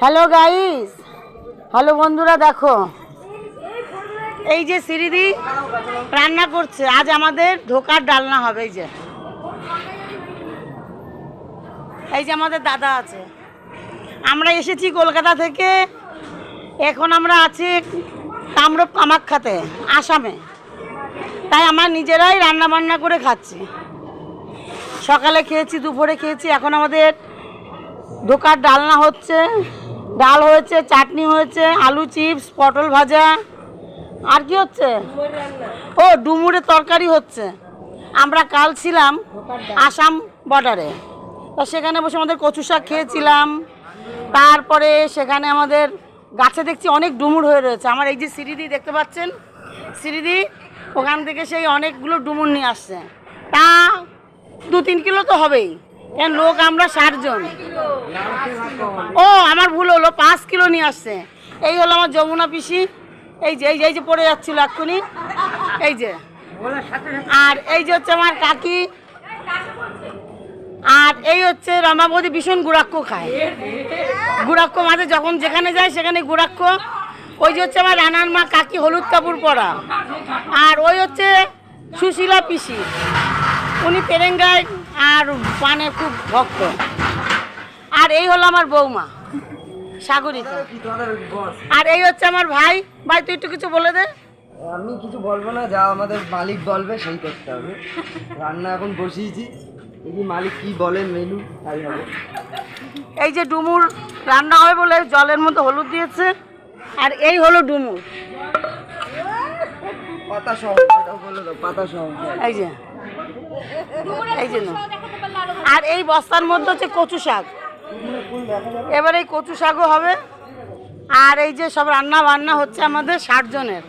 Hello guys hello বন্ধুরা, দেখো। এই যে সিরিদি রান্না করছে, আজ আমাদের ধোকার ডালনা হবে, এই যে। এই যে আমাদের দাদা আছে। আমরা এসেছি কলকাতা থেকে, এখন আমরা আছি কামরূপ কামাখ্যাতে, আসামে। তাই আমার নিজেরাই রান্না বান্না করে খাচ্ছি। সকালে খেয়েছি, দুপুরে খেয়েছি, এখন আমাদের ধোকার ডালনা হচ্ছে, ডাল হয়েছে, চাটনি হয়েছে, আলু চিপস, পটল ভাজা, আর কি হচ্ছে? ও ডুমুরের তরকারি হচ্ছে। আমরা কাল ছিলাম আসাম বর্ডারে। তো সেখানে বসে আমাদের কচু শাক খেয়েছিলাম। তারপরে সেখানে আমাদের গাছে দেখছি অনেক ডুমুর হয়ে রয়েছে। আমার এই যে সিঁড়িদি দেখতে পাচ্ছেন? সিঁড়িদি, ওখান থেকে সেই অনেকগুলো ডুমুর নিয়ে আসছে। তা দু তিন কিলো তো হবেই। কেন লোক আমরা ষাটজন ও, আমার ভুল হলো, পাঁচ কিলো নিয়ে আসছে। এই হলো আমার যমুনা পিসি। এই যে এই যে এই যে পড়ে যাচ্ছিল এক্ষুনি। এই যে। আর এই যে হচ্ছে আমার কাকি। আর এই হচ্ছে রমাবতী ভীষণ গুড়াক্ষ খায়। গুড়াক্ষ মাঝে যখন যেখানে যায়, সেখানে গুড়াক্ষ ওই যে হচ্ছে আমার রানার মা কাকি হলুদ কাপড় পরা। আর ওই হচ্ছে সুশীলা পিসি। উনি পেরেঙ্গায় আর পানে খুব ভক্ত। আর এই হলো আমার বৌমা সাগরিকা। আর এই হচ্ছে আমার ভাই। ভাই তুই একটু কিছু বলে দে। আমি কিছু বলব না যা আমাদের মালিক বলবে সেই করতে হবে। রান্না এখন বসিয়েছি। দেখি মালিক কি বলে মেনু তাই হবে। এই যে ডুমুর রান্না হবে বলে জলের মধ্যে হলুদ দিয়েছে আর এই হলো ডুমুর। পাতা সহ পাতা সহ। এই যে এই যে আর এই বস্তার মধ্যে হচ্ছে কচু শাক। এবার এই কচু শাকও হবে। আর এই যে সব রান্না বান্না হচ্ছে আমাদের ষাট জনের।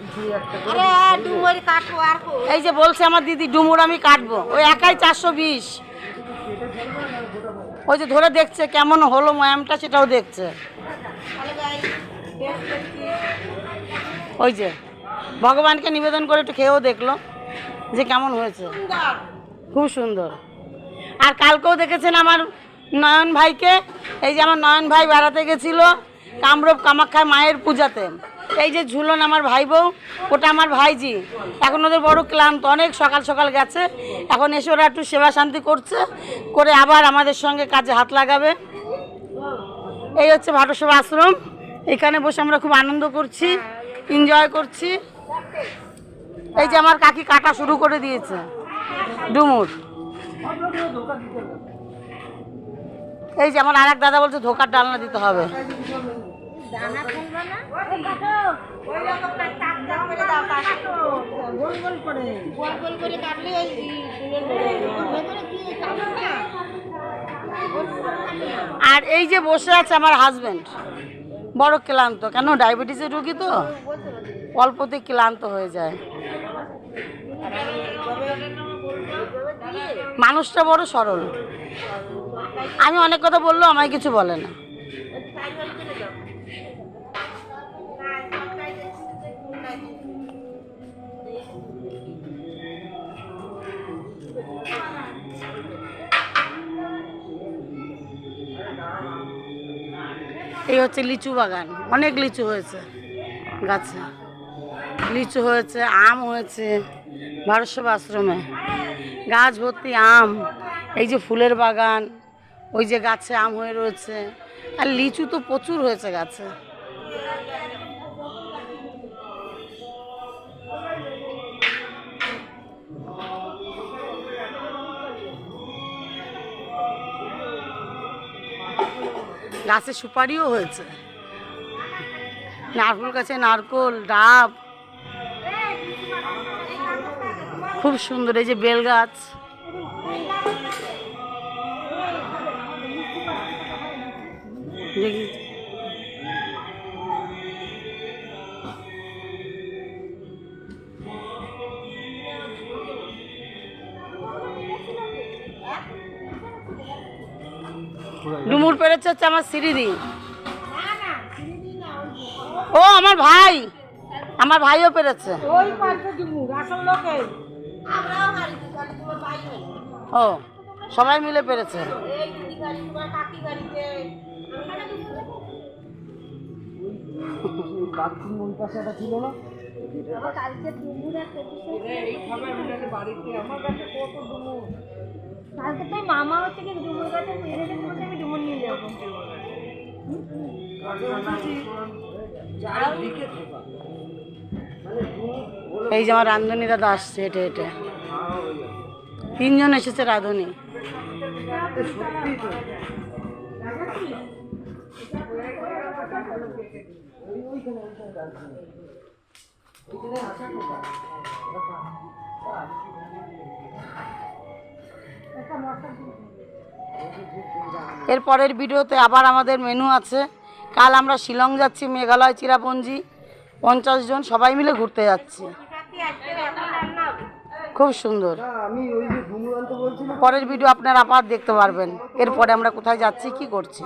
এই যে বলছে আমার দিদি ডুমুর আমি কাটবো। ওই একাই চারশো বিশ। ওই যে ধরে দেখছে কেমন হলো ময়ামটা সেটাও দেখছে। ওই যে ভগবানকে নিবেদন করে একটু খেয়েও দেখল যে কেমন হয়েছে। খুব সুন্দর। আর কালকেও দেখেছেন আমার নয়ন ভাইকে, এই যে আমার নয়ন ভাই বেড়াতে গেছিল কামরূপ কামাখ্যায় মায়ের পূজাতে। এই যে ঝুলন আমার ভাই বউ ওটা আমার ভাইজি। এখন ওদের বড় ক্লান্ত, অনেক সকাল সকাল গেছে। এখন এসে ওরা একটু সেবা শান্তি করছে, করে আবার আমাদের সঙ্গে কাজে হাত লাগাবে। এই হচ্ছে ভাটসেবা আশ্রম। এখানে বসে আমরা খুব আনন্দ করছি এনজয় করছি। এই যে আমার কাকি কাটা শুরু করে দিয়েছে, ডুমুর। এই যে আমার আরেক দাদা বলছে, ধোকার ডালনা দিতে হবে। আর এই যে বসে আছে আমার হাজবেন্ড বড় ক্লান্ত। কেন ডায়াবেটিসের রুগী তো? অল্পতে ক্লান্ত হয়ে যায়। মানুষটা বড় সরল। আমি অনেক কথা বলল আমায় কিছু বলে না। এই হচ্ছে লিচু বাগান। অনেক লিচু হয়েছে গাছে। লিচু হয়েছে, আম হয়েছে ভারস্ব আশ্রমে। গাছ ভর্তি আম, এই যে ফুলের বাগান। ওই যে গাছে আম হয়ে রয়েছে। আর লিচু তো প্রচুর হয়েছে গাছে। গাছে সুপারিও হয়েছে। নারকোল গাছে নারকোল, ডাব। খুব সুন্দর, এই যে বেল গাছ। দেখি ডুমুর পেরেছে হচ্ছে আমার সিঁড়ি ও আমার ভাই। আমার ভাইও পেরেছে। ও সবাই মিলে পেরেছে। বাথরুম ওই পাশে একটা ছিল না? কালকে তো মামা হচ্ছে কি ডুমুর গাছে মেরে বলছে আমি ডুমুর নিয়ে যাব। মানে এই যে আমার রান্ধনী দাদা আসছে হেঁটে হেঁটে। তিনজন এসেছে রাঁধুনি। সত্যি তো ওই- ওইখানে ওইখানে দাঁড়িয়ে। ওইখানে আছে কোথা? এর পরের ভিডিওতে আবার আমাদের মেনু আছে কাল আমরা শিলং যাচ্ছি, মেঘালয়, চিরাপুঞ্জি পঞ্চাশ জন সবাই মিলে ঘুরতে যাচ্ছি খুব সুন্দর। পরের ভিডিও আপনার আবার দেখতে পারবেন। এরপরে আমরা কোথায় যাচ্ছি কি করছি?